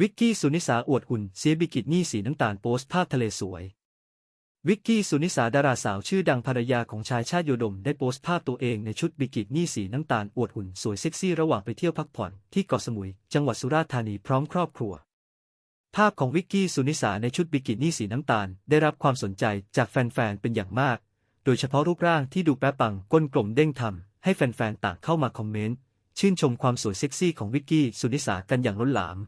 วิกกี้สุนิสาอวดหุ่นเสียบิกินี่สีน้ำตาลโพสต์ภาพทะเลสวย วิกกี้สุนิสาดาราสาวชื่อดังภรรยาของชายชาติโยดมได้โพสต์ภาพตัวเองในชุดบิกินี่สีน้ำตาลอวดหุ่นสวยเซ็กซี่ระหว่างไปเที่ยวพักผ่อนที่เกาะสมุย จังหวัดสุราษฎร์ธานีพร้อมครอบครัว ภาพของวิกกี้สุนิสาในชุดบิกินี่สีน้ำตาลได้รับความสนใจจากแฟนๆเป็นอย่างมาก โดยเฉพาะรูปร่างที่ดูแป๊บปังก้นกลมเด้งทำให้แฟนๆต่างเข้ามาคอมเมนต์ชื่นชมความสวยเซ็กซี่ของวิกกี้สุนิสากันอย่างล้นหลาม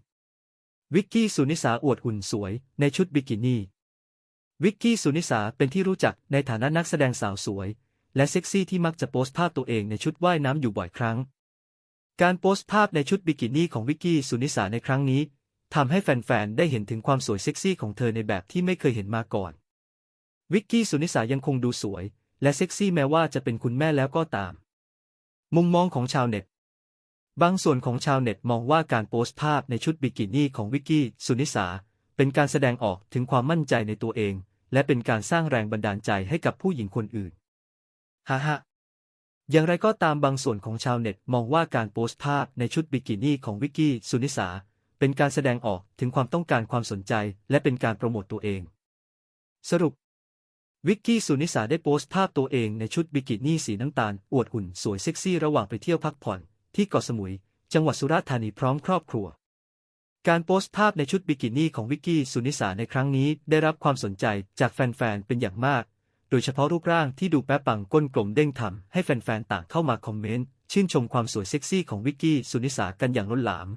วิกกี้สุนิสาอวดหุ่นสวยในชุดบิกินี่ วิกกี้สุนิสาเป็นที่รู้จักในฐานะนักแสดงสาวสวย และเซ็กซี่ที่มักจะโพสต์ภาพตัวเองในชุดว่ายน้ำอยู่บ่อยครั้ง การโพสต์ภาพในชุดบิกินี่ของวิกกี้สุนิสาในครั้งนี้ทำให้แฟนๆ ได้เห็นถึงความสวยเซ็กซี่ของเธอในแบบที่ไม่เคยเห็นมาก่อน วิกกี้สุนิสายังคงดูสวย และเซ็กซี่แม้ว่าจะเป็นคุณแม่แล้วก็ตาม มุมมองของชาวเน็ต บางส่วนของชาวเน็ตมองว่าการโพสต์ภาพในชุดบิกินี่ของวิกกี้สุนิสา เป็นการแสดงออกถึงความมั่นใจในตัวเอง และเป็นการสร้างแรงบันดาลใจให้กับผู้หญิงคนอื่นฮ่าฮะอย่างไรก็ตามบางส่วนของชาวเน็ตมองว่าการโพสต์ภาพในชุดบิกินี่ของวิกกี้สุนิสา เป็นการแสดงออกถึงความต้องการความสนใจ และเป็นการโปรโมตตัวเอง สรุป วิกกี้สุนิสาได้โพสต์ภาพตัวเองในชุดบิกินี่สีน้ำตาล อวดหุ่นสวยเซ็กซี่ระหว่างไปเที่ยวพักผ่อน ที่เกาะสมุย จังหวัดสุราษฎร์ธานีพร้อมครอบครัว การโพสต์ภาพในชุดบิกินี่ของวิกกี้สุนิสาในครั้งนี้ได้รับความสนใจจากแฟนๆ เป็นอย่างมาก โดยเฉพาะรูปร่างที่ดูแป๊บปังก้นกลมเด้งทำให้แฟนๆ ต่างเข้ามาคอมเมนต์ ชื่นชมความสวยเซ็กซี่ของวิกกี้สุนิสากันอย่างล้นหลาม